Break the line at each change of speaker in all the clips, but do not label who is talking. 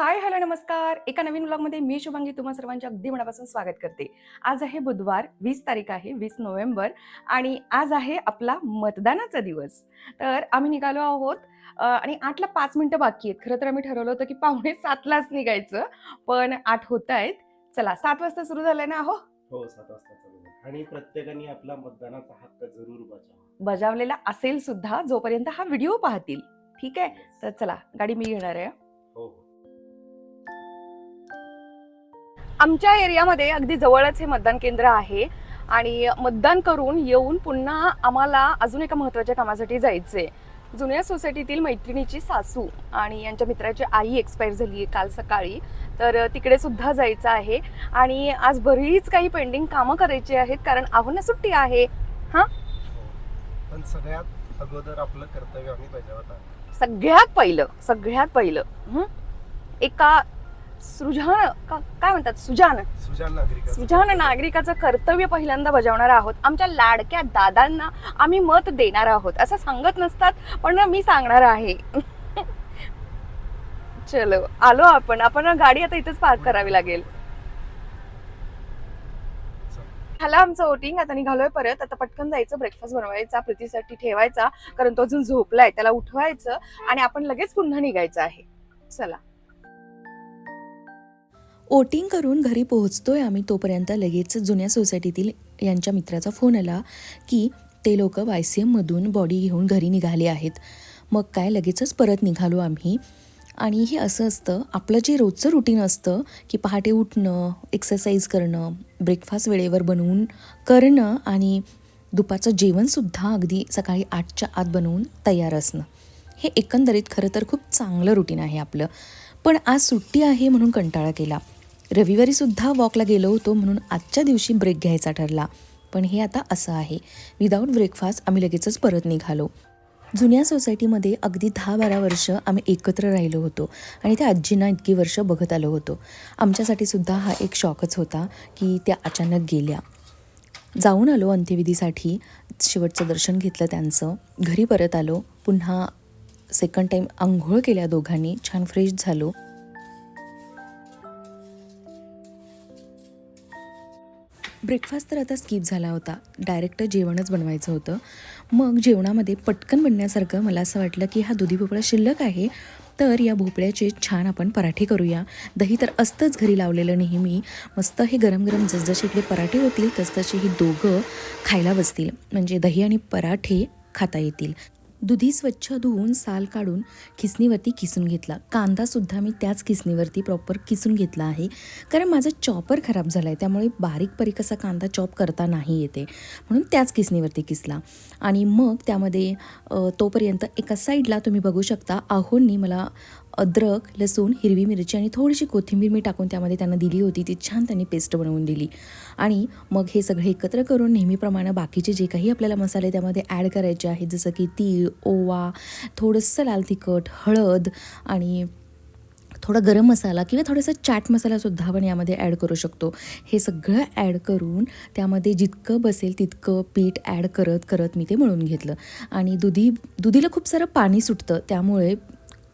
Hi hello नमस्कार. एका नवीन व्लॉगमध्ये मी शुभांगी. तुम्हा सर्वांचे अगदी मनापासून स्वागत करते. आज आहे बुधवार वीस तारीख आहे वीस नोव्हेंबर आणि आज आहे आपला मतदानाचा दिवस. तर आम्ही निघालो आहोत आणि आठला पाच मिनिटं बाकी आहेत. खरं तर आम्ही ठरवलं होतं की पावणे सातलाच निघायचं पण आठ होत आहेत चला सात वाजता सुरू झालंय ना हो?
हो सात वाजता चालू. आणि प्रत्येकाने आपला मतदानाचा हक्क जरूर बजावा.
बजावलेला असेल सुद्धा जोपर्यंत हा व्हिडिओ पाहतील. ठीक आहे? तर चला गाडी मी घेणार आहे.
हो हो.
आमच्या एरियामध्ये अगदी जवळच हे मतदान केंद्र आहे. आणि मतदान करून येऊन पुन्हा आम्हाला अजून एका महत्त्वाच्या कामासाठी जायचंय. जुन्या सोसायटीतील मैत्रिणीची सासू आणि यांच्या मित्राची आई एक्सपायर झाली आहे काल सकाळी. तर तिकडे सुद्धा जायचं आहे. आणि आज बरीच काही पेंडिंग कामं करायची आहेत कारण आव्हानं सुट्टी आहे.
हो. पण सगळ्यात अगोदर आपलं कर्तव्य आम्ही बजावत आहोत.
सगळ्यात पहिलं सगळ्यात पहिलं हं? एका सृजान का काय म्हणतात? सुजान
सुजान नागरिक
सुजाण नागरिकाचं कर्तव्य पहिल्यांदा बजावणार आहोत. आमच्या लाडक्या दादांना आम्ही मत देणार आहोत. असं सांगत नसतात पण मी सांगणार आहे. चलो आलो आपण. आपण ना गाडी आता इथेच पार्क करावी लागेल. झालं आमचं वोटिंग आता निघालोय परत. आता पटकन जायचं. ब्रेकफास्ट बनवायचा प्रीतीसाठी ठेवायचा कारण तो अजून झोपलाय. त्याला उठवायचं आणि आपण लगेच पुन्हा निघायचं आहे. चला.
ओटिंग करून घरी पोहोचतोय आम्ही तोपर्यंत लगेच जुन्या सोसायटीतील यांच्या मित्राचा फोन आला की ते लोक वाय सी एममधून बॉडी घेऊन घरी निघाले आहेत. मग काय लगेचच परत निघालो आम्ही. आणि हे असं असतं आपलं जे रोजचं रुटीन असतं की पहाटे उठणं एक्सरसाइज करणं ब्रेकफास्ट वेळेवर बनवून करणं आणि दुपारचं जेवणसुद्धा अगदी सकाळी आठच्या आत बनवून तयार असणं. हे एकंदरीत खरं तर खूप चांगलं रुटीन आहे आपलं. पण आज सुट्टी आहे म्हणून कंटाळा केला. रविवारी सुद्धा वॉकला गेलो होतो म्हणून आजच्या दिवशी ब्रेक घ्यायचा ठरला. पण हे आता असं आहे. विदाऊट ब्रेकफास्ट आम्ही लगेचच परत निघालो. जुन्या सोसायटीमध्ये अगदी दहा बारा वर्ष आम्ही एकत्र राहिलो होतो आणि त्या आजींना इतकी वर्ष बघत आलो होतो. आमच्यासाठी सुद्धा हा एक शॉकच होता की त्या अचानक गेल्या. जाऊन आलो अंत्यविधीसाठी. शेवटचं दर्शन घेतलं त्यांचं. घरी परत आलो. पुन्हा सेकंड टाईम आंघोळ केल्या दोघांनी. छान फ्रेश झालो. ब्रेकफास्ट तर आता स्किप झाला होता. डायरेक्ट जेवणच बनवायचं होतं. मग जेवणामध्ये पटकन बनण्यासारखं मला असं वाटलं की हा दुधी भोपळा शिल्लक आहे तर या भोपळ्याचे छान आपण पराठे करूया. दही तर असतंच घरी लावलेलं नेहमी. मस्त हे गरम गरम जसजसे इकडे पराठे होतील तसतसे ही दोघं खायला बसतील. म्हणजे दही आणि पराठे खाता येतील. दुधी स्वच्छ धुवून साल काढून खिसणीवरती किसून घेतला. कांदासुद्धा मी त्याच खिसणीवरती प्रॉपर किसून घेतला आहे. कारण माझा चॉपर खराब झाला आहे त्यामुळे बारीक बारीक असा कांदा चॉप करता नाही येते. म्हणून त्याच किसणीवरती किसला आणि मग त्यामध्ये तोपर्यंत एका साईडला तुम्ही बघू शकता आहोंनी मला अद्रक लसूण हिरवी मिरची आणि थोडीशी कोथिंबीर मी टाकून त्यामध्ये त्यांना दिली होती. ती छान त्यांनी पेस्ट बनवून दिली. आणि मग हे सगळे एकत्र करून नेहमीप्रमाणे बाकीचे जे काही आपल्याला मसाले त्यामध्ये ॲड करायचे आहेत जसं की तीळ ओवा थोडंसं लाल तिखट हळद आणि थोडा गरम मसाला किंवा थोडासा चाट मसालासुद्धा आपण यामध्ये ॲड करू शकतो. हे सगळं ॲड करून त्यामध्ये जितकं बसेल तितकं पीठ ॲड करत करत मी ते मळून घेतलं. आणि दुधी दुधीला खूप सारं पाणी सुटतं त्यामुळे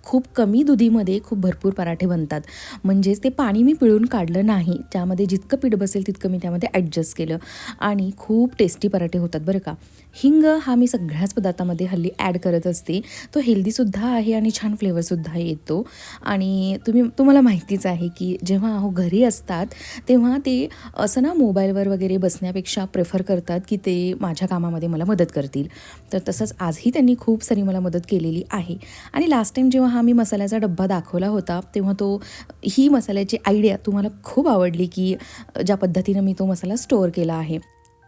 खूप कमी दुधीमध्ये खूप भरपूर पराठे बनतात. म्हणजेच ते पाणी मी पिळून काढलं नाही. त्यामध्ये जितकं पीठ बसेल तितकं मी त्यामध्ये ॲडजस्ट केलं. आणि खूप टेस्टी पराठे होतात बरं का. हिंग हा मी सगळ्याच पदार्थामध्ये हल्ली ॲड करत असते. तो हेल्दीसुद्धा आहे आणि छान फ्लेवरसुद्धा येतो. आणि तुम्ही तुम्हाला माहितीच आहे की जेव्हा अहो घरी असतात तेव्हा ते असं ना मोबाईलवर वगैरे बसण्यापेक्षा प्रेफर करतात की ते माझ्या कामामध्ये मला मदत करतील. तर तसंच आजही त्यांनी खूप सारी मला मदत केलेली आहे. आणि लास्ट टाईम जेव्हा हा मी मसाल्याचा डब्बा दाखवला होता तेव्हा तो ही मसाल्याची आयडिया तुम्हाला खूप आवडली की ज्या पद्धतीनं मी तो मसाला स्टोअर केला आहे.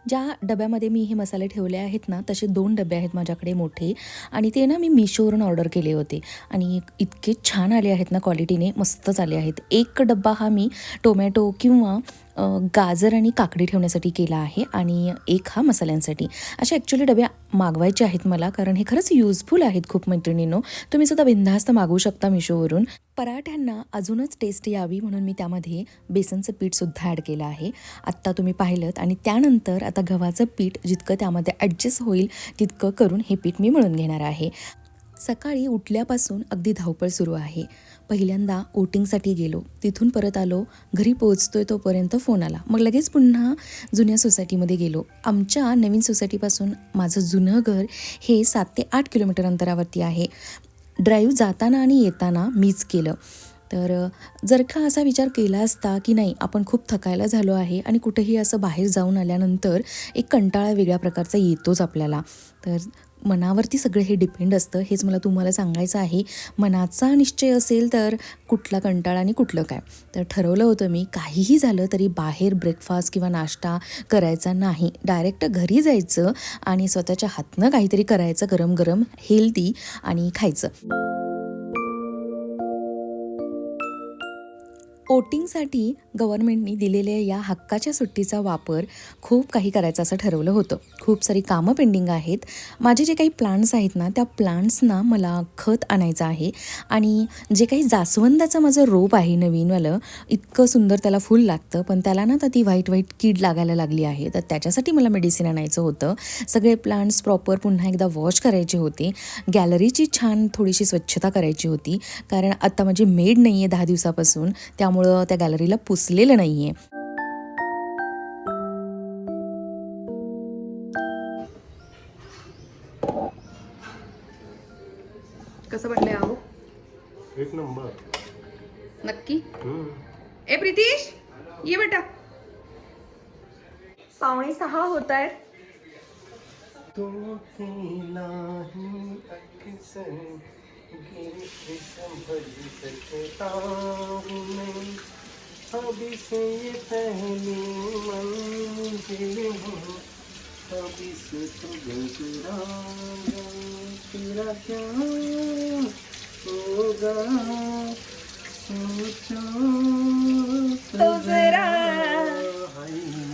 ज्या डब्यामध्ये मी हे मसाले ठेवले आहेत ना तसे दोन डबे आहेत माझ्याकडे मोठे आणि ते ना मी मिशोवरून ऑर्डर केले होते. आणि इतके छान आले आहेत ना क्वालिटीने मस्तच आले आहेत. एक डब्बा हा मी टोमॅटो किंवा गाजर आणि काकडी ठेवण्यासाठी केला आहे आणि एक हा मसाल्यांसाठी. अशा ॲक्च्युली डबे मागवायचे आहेत मला कारण हे खरंच युजफुल आहेत खूप मैत्रिणींनो. तुम्ही सुद्धा बिनधास्त मागवू शकता मिशोवरून. पराठ्यांना अजूनच टेस्ट यावी म्हणून मी त्यामध्ये बेसनचं पीठसुद्धा ॲड केलं आहे. आत्ता तुम्ही पाहिलं आणि त्यानंतर आता गव्हाचं पीठ जितकं त्यामध्ये ॲडजस्ट होईल तितकं करून हे पीठ मी मिळून घेणार आहे. सकाळी उठल्यापासून अगदी धावपळ सुरू आहे. पहिल्यांदा ओटिंगसाठी गेलो. तिथून परत आलो. घरी पोहोचतोय तोपर्यंत फोन आला. मग लगेच पुन्हा जुन्या सोसायटीमध्ये गेलो. आमच्या नवीन सोसायटीपासून माझं जुनं घर हे सात ते आठ किलोमीटर अंतरावरती आहे. ड्राईव्ह जाताना आणि येताना मीच केलं. तर जर का असा विचार केला असता की नाही आपण खूप थकायला झालो आहे आणि कुठेही असं बाहेर जाऊन आल्यानंतर एक कंटाळा वेगळ्या प्रकारचा येतोच आपल्याला. तर मनावरती सगळं हे डिपेंड असतं हेच मला तुम्हाला सांगायचं आहे. मनाचा निश्चय असेल तर कुठला कंटाळा आणि कुठलं काय? तर ठरवलं होतं मी काहीही झालं तरी बाहेर ब्रेकफास्ट किंवा नाश्ता करायचा नाही. डायरेक्ट घरी जायचं आणि स्वतःच्या हातनं काहीतरी करायचं गरम गरम हेल्दी आणि खायचं. बोटिंगसाठी गव्हर्नमेंटनी दिलेल्या या हक्काच्या सुट्टीचा वापर खूप काही करायचं असं ठरवलं होतं. खूप सारी कामं पेंडिंग आहेत. माझे जे काही प्लांट्स आहेत ना त्या प्लांट्सना मला खत आणायचं आहे. आणि जे काही जास्वंदाचं माझं रोप आहे नवीनवालं इतकं सुंदर त्याला फूल लागतं पण त्याला ना तर ती व्हाईट व्हाईट कीड लागायला लागली आहे. तर त्याच्यासाठी मला मेडिसिन आणायचं होतं. सगळे प्लांट्स प्रॉपर पुन्हा एकदा वॉश करायचे होते. गॅलरीची छान थोडीशी स्वच्छता करायची होती. कारण आता माझी मेड नाही आहे दहा दिवसापासून. त्यामुळं त्या गॅलरीला पुसलेलं नाही आहे
कसं वाटलंय अहो
एक नंबर.
नक्की? ए प्रितीश! ये बेटा. पावणे सहा होत आहेत
तो केला ही अक्सर गिर संभल सकता हूँ मैं अभी से ये पहली मंजिल है अभी से तो गुजरा तेरा क्या होगा सोचो
तो जरा
हाय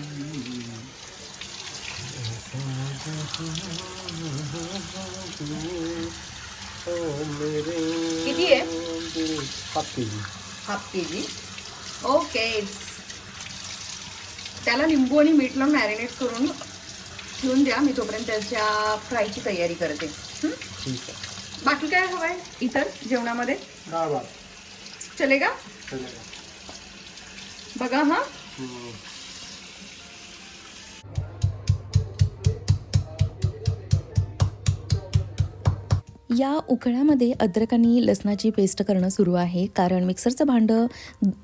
किती आहे?
पाच के G
half K G. Okay. त्याला लिंबू आणि मीठ लावून मॅरिनेट करून ठेवून द्या. मी तोपर्यंत त्याच्या फ्रायची तयारी करते?
ठीक आहे
बाकी काय हवंय? इतर जेवणामध्ये? चलेगा. बघा हा?
या उकळ्यामध्ये अद्रक आणि लसणाची पेस्ट करणं सुरू आहे. कारण मिक्सरचं भांडं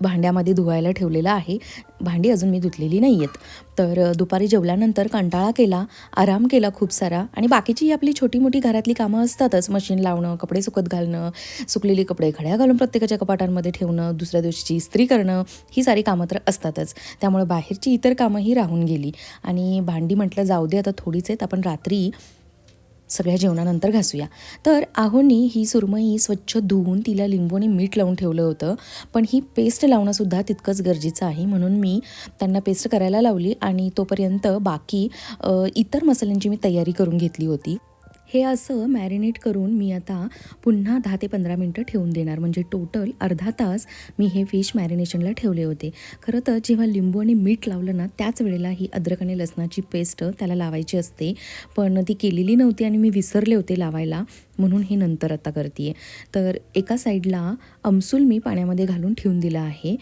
भांड्यामध्ये धुवायला ठेवलेलं आहे. भांडी अजून मी धुतलेली नाही आहेत तर दुपारी जेवल्यानंतर कंटाळा केला आराम केला खूप सारा आणि बाकीची ही आपली छोटी मोठी घरातली कामं असतातच. मशीन लावणं कपडे सुकत घालणं सुकलेली कपडे घड्या घालून प्रत्येकाच्या कपाटांमध्ये ठेवणं दुसऱ्या दिवशीची इस्त्री करणं ही सारी कामं तर असतातच. त्यामुळे बाहेरची इतर कामंही राहून गेली. आणि भांडी म्हटलं जाऊ दे आता थोडीच आहेत. आपण रात्री सगळ्या जेवणानंतर घासूया. तर आहोनी ही सुरमई स्वच्छ धुवून तिला लिंबूने मीठ लावून ठेवलं होतं. पण ही पेस्ट लावणंसुद्धा तितकंच गरजेचं आहे. म्हणून मी त्यांना पेस्ट करायला लावली आणि तोपर्यंत बाकी इतर मसाल्यांची मी तयारी करून घेतली होती. हे असं मॅरिनेट करून मी आता पुन्हा दहा ते पंधरा मिनटं ठेवून देणार. म्हणजे टोटल अर्धा तास मी हे फिश मॅरिनेशनला ठेवले होते. खरं तर जेव्हा लिंबू आणि मीठ लावलं ना त्याच वेळेला ही अद्रक आणि लसणाची पेस्ट त्याला लावायची असते. पण ती केलेली नव्हती आणि मी विसरले होते लावायला. म्हणून हे नंतर आता करते तर एका साईडला अमसूल मी पाण्यामध्ये घालून ठेवून दिलं आहे.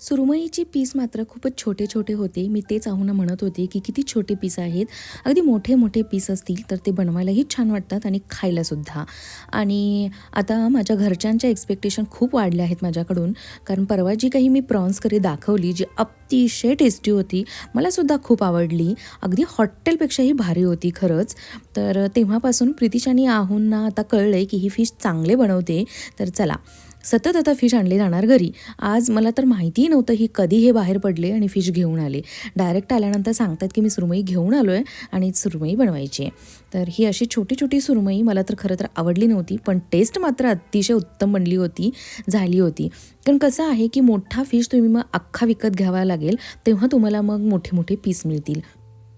सुरमईची पीस मात्र खूपच छोटे छोटे होते. मी तेच आहुना म्हणत होते की किती छोटे पीस आहेत. अगदी मोठे मोठे पीस असतील तर ते बनवायलाही छान वाटतात आणि खायलासुद्धा. आणि आता माझ्या घरच्यांच्या एक्सपेक्टेशन खूप वाढल्या आहेत माझ्याकडून. कारण परवा जी काही मी प्रॉन्स करी दाखवली जी अतिशय टेस्टी होती मलासुद्धा खूप आवडली. अगदी हॉटेलपेक्षाही भारी होती खरंच. तर तेव्हापासून प्रितिशानी आहुंना आता कळलं आहे की ही फिश चांगले बनवते. तर चला. सतत आता फिश आणले जाणार घरी. आज मला तर माहितीही नव्हतं ही कधी हे बाहेर पडले आणि फिश घेऊन आले. डायरेक्ट आल्यानंतर सांगतात की मी सुरमई घेऊन आलो आहे आणि सुरमई बनवायची आहे. तर ही अशी छोटी छोटी सुरमई मला तर खरं तर आवडली नव्हती पण टेस्ट मात्र अतिशय उत्तम बनली होती झाली होती. कारण कसं आहे की मोठा फिश तुम्ही मग अख्खा विकत घ्यावा लागेल तेव्हा तुम्हाला मग मोठे मोठे पीस मिळतील.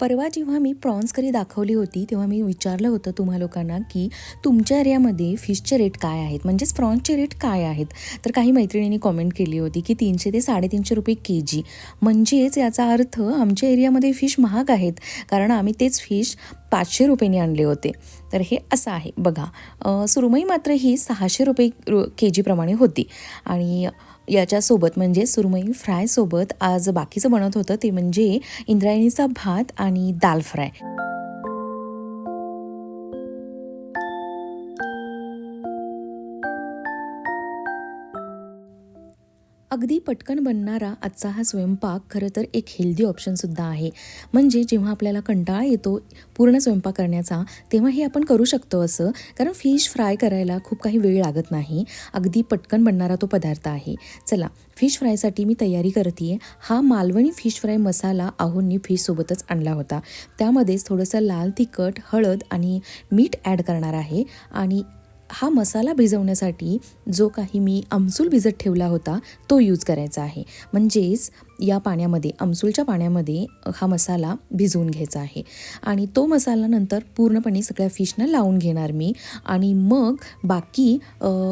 परवा जेव्हा मी प्रॉन्स करी दाखवली होती तेव्हा मी विचारलं होतं तुम्हा लोकांना की तुमच्या एरियामध्ये फिशचे रेट काय आहेत? म्हणजेच प्रॉन्सचे रेट काय आहेत? तर काही मैत्रिणींनी कॉमेंट केली होती की तीनशे ते साडेतीनशे रुपये के जी म्हणजेच याचा अर्थ आमच्या एरियामध्ये फिश महाग आहेत. कारण आम्ही तेच फिश पाचशे रुपयेनी आणले होते. तर हे असं आहे. बघा सुरमई मात्र ही सहाशे रुपये रु के जीप्रमाणे होती. आणि याच्यासोबत म्हणजे सुरमई फ्रायसोबत आज बाकीचं बनत होतं ते म्हणजे इंद्रायणीचा भात आणि दाल फ्राय. अगदी पटकन बनणारा आजचा हा स्वयंपाक खरं तर एक हेल्दी ऑप्शनसुद्धा आहे. म्हणजे जेव्हा आपल्याला कंटाळा येतो पूर्ण स्वयंपाक करण्याचा तेव्हा हे आपण करू शकतो असं कारण फिश फ्राय करायला खूप काही वेळ लागत नाही. अगदी पटकन बनणारा तो पदार्थ आहे. चला फिश फ्रायसाठी मी तयारी करते हा मालवणी फिश फ्राय मसाला आहोंनी फिशसोबतच आणला होता. त्यामध्येच थोडंसं लाल तिखट हळद आणि मीठ ॲड करणार आहे. आणि हा मसाला भिजवण्यासाठी जो काही मी आमसूल भिजत ठेवला होता तो यूज करायचा आहे. म्हणजेच या पाण्यामध्ये आमसूलच्या पाण्यामध्ये हा मसाला भिजवून घ्यायचा आहे. आणि तो मसाला नंतर पूर्णपणे सगळ्या फिशनं लावून घेणार मी. आणि मग बाकी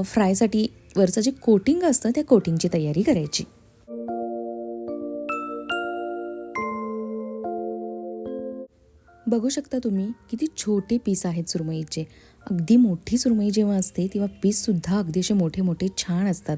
फ्रायसाठी वरचं जे कोटिंग असतं त्या कोटिंगची तयारी करायची. बघू शकता तुम्ही किती छोटे पीस आहेत सुरमईचे. अगदी मोठी सुरमई जेव्हा असते तेव्हा पीससुद्धा अगदी असे मोठे मोठे छान असतात.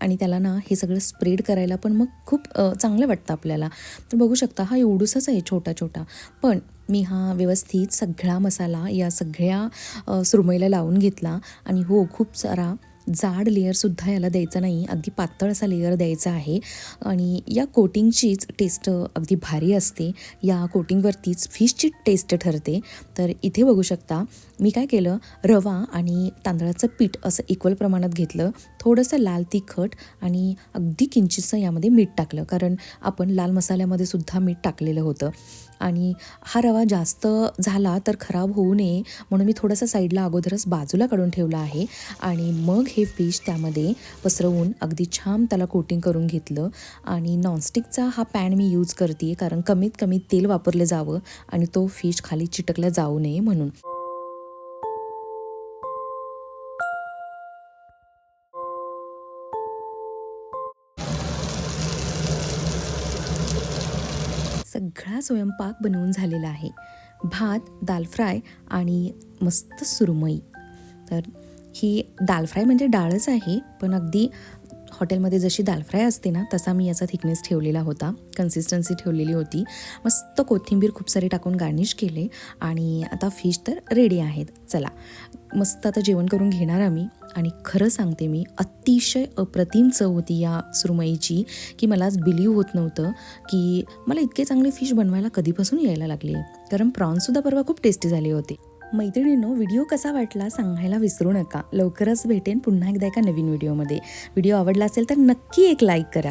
आणि त्याला ना हे सगळं स्प्रेड करायला पण मग खूप चांगलं वाटतं आपल्याला. तर बघू शकता हा एवढूसाच आहे छोटा छोटा पण मी हा व्यवस्थित सगळा मसाला या सगळ्या सुरमईला लावून घेतला. आणि हो खूप सारा जाड लेअरसुद्धा याला द्यायचा नाही. अगदी पातळ असा लेअर द्यायचा आहे. आणि या कोटिंगचीच टेस्ट अगदी भारी असते. या कोटिंगवरतीच फिशची टेस्ट ठरते. तर इथे बघू शकता मी काय केलं? रवा आणि तांदळाचं पीठ असं इक्वल प्रमाणात घेतलं. थोडंसं लाल तिखट आणि अगदी किंचितसं यामध्ये मीठ टाकलं. कारण आपण लाल मसाल्यामध्ये सुद्धा मीठ टाकलेलं होतं. आणि हा रवा जास्त झाला तर खराब होऊ नये म्हणून मी थोडासा साईडला अगोदरच बाजूला काढून ठेवला आहे. आणि मग हे फिश त्यामध्ये पसरवून अगदी छान त्याला कोटिंग करून घेतलं. आणि नॉनस्टिकचा हा पॅन मी यूज करते कारण कमीत कमी तेल वापरलं जावं आणि तो फिश खाली चिटकला जाऊ नये म्हणून. सगळा स्वयंपाक बनवून झालेला आहे. भात दाल फ्राय आणि मस्त सुरमई. तर ही दाल फ्राय म्हणजे डाळच आहे पण अगदी हॉटेलमध्ये जशी दाल फ्राय असते ना तसा मी याचा थिकनेस ठेवलेला होता. कन्सिस्टन्सी ठेवलेली होती. मस्त कोथिंबीर खूप सारी टाकून गार्निश केले आणि आता फिश तर रेडी आहेत. चला. मस्त आता जेवण करून घेणार आम्ही आणि खरं सांगते मी अतिशय अप्रतिम चव होती या सुरमईची की मलाच बिलीव होत नव्हतं की मला इतके चांगले फिश बनवायला कधीपासून यायला लागले. कारण प्रॉन्ससुद्धा परवा खूप टेस्टी झाले होते. मैत्रिणींनो व्हिडिओ कसा वाटला सांगायला विसरू नका. लवकरच भेटेन पुन्हा एकदा एका नवीन व्हिडिओमध्ये. व्हिडिओ आवडला असेल तर नक्की एक लाईक करा.